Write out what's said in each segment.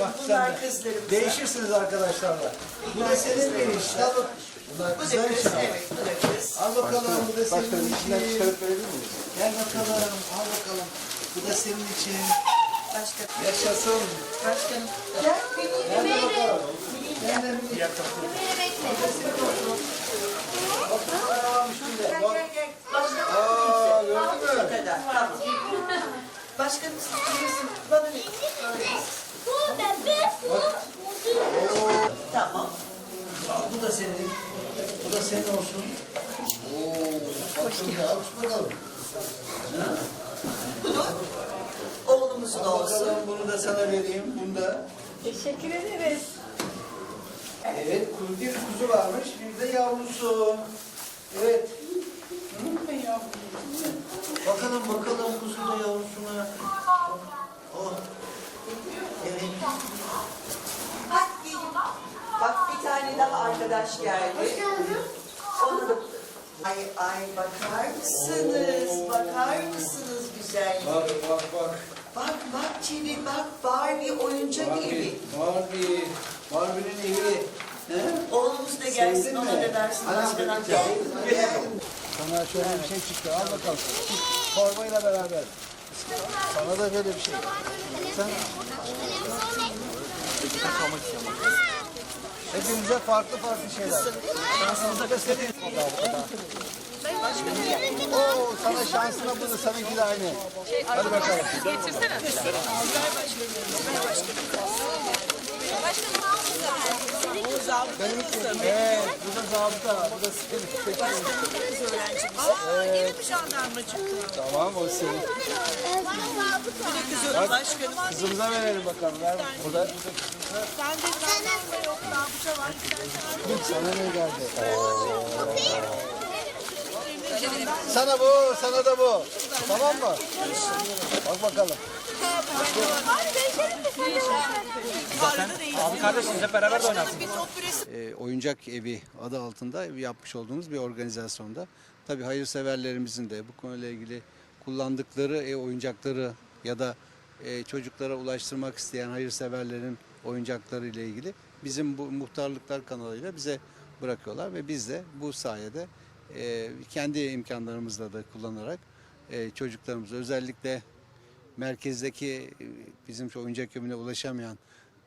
Bak sen bunlar de. kızlarımız. Değişirsiniz arkadaşlarla. Bu da senin bir iş. Al bak. Bunlar Bu da kızlar kız, için al. evet bu da kız. Al bakalım bu da senin Başkanım içinden için. çıkarıp verebilir miyiz? Gel bakalım. Al bakalım. Bu da senin için. Başkanım. Yaşasın. Başkanım. Gel Gel de bakalım. Gel de bir Aa, üstünde. Gel Bak. gel gel. Başkanım. Aa, gördün Bu mü? kadar. Tamam. Başkanım siz biliyorsun. Bana ne? Bu bebek bu. Tamam. Aa, bu da senin. Bu da senin olsun. Oo, bak şimdi al bakalım. Oğlumuzun Al olsun. bakalım bunu da sana vereyim. Bunu da. Teşekkür ederiz. Evet, bir kuzu varmış, bir de yavrusu. Evet. Bakalım bakalım kuzu da yavrusuna. Oh. Evet. Bak. Bak bir tane daha arkadaş geldi. Onu da... Ay ay bakar mısınız? Bakar mısınız güzelliğe? Bak bak bak. Bak bak Çivi bak Barbie oyuncak evi. Barbie. Barbie'nin evi. He? Oğlumuz da gelsin Sevdin ona mi? da versin amca. canım. Gel. Sana şöyle bir şey çıktı. Al bakalım. Formayla beraber. Sana da böyle bir şey. Sen hepinize farklı farklı şeyler. Şansınıza göstereyim. Oo, sana şansına bunu, seninki de aynı. Hadi bakalım. Evet, bu da zabıta, bu da sıkıntı. Aa yine bir jandarma çıktı. Tamam, o senin. Başkanım. Kızımıza verelim bakalım. Ver burada. Ben de jandarma yok. Daha var. Sana ne geldi? Sana bu, sana da bu. Tamam mı? Bak bakalım. Abi kardeşim hep beraber de oynarsın. e, Oyuncak Evi adı altında yapmış olduğumuz bir organizasyonda. Tabii hayırseverlerimizin de bu konuyla ilgili kullandıkları e, oyuncakları ya da e, çocuklara ulaştırmak isteyen hayırseverlerin oyuncakları ile ilgili bizim bu muhtarlıklar kanalıyla bize bırakıyorlar ve biz de bu sayede e, kendi imkanlarımızla da kullanarak e, çocuklarımıza özellikle merkezdeki e, bizim şu oyuncak evine ulaşamayan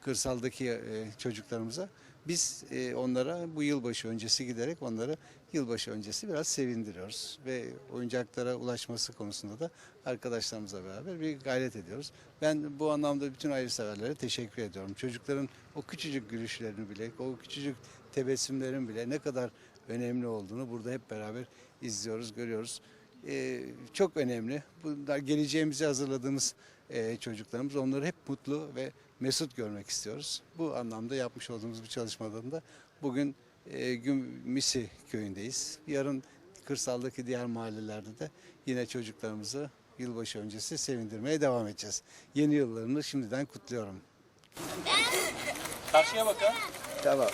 kırsaldaki e, çocuklarımıza biz e, onlara bu yılbaşı öncesi giderek onları yılbaşı öncesi biraz sevindiriyoruz ve oyuncaklara ulaşması konusunda da arkadaşlarımızla beraber bir gayret ediyoruz. Ben bu anlamda bütün hayırseverlere teşekkür ediyorum. Çocukların o küçücük gülüşlerini bile, o küçücük tebessümlerin bile ne kadar önemli olduğunu burada hep beraber izliyoruz, görüyoruz. Ee, çok önemli. Bunlar geleceğimizi hazırladığımız e, çocuklarımız. Onları hep mutlu ve mesut görmek istiyoruz. Bu anlamda yapmış olduğumuz bir çalışmadan da bugün e, Gümisi köyündeyiz. Yarın kırsaldaki diğer mahallelerde de yine çocuklarımızı yılbaşı öncesi sevindirmeye devam edeceğiz. Yeni yıllarını şimdiden kutluyorum. Karşıya bakın. Tamam.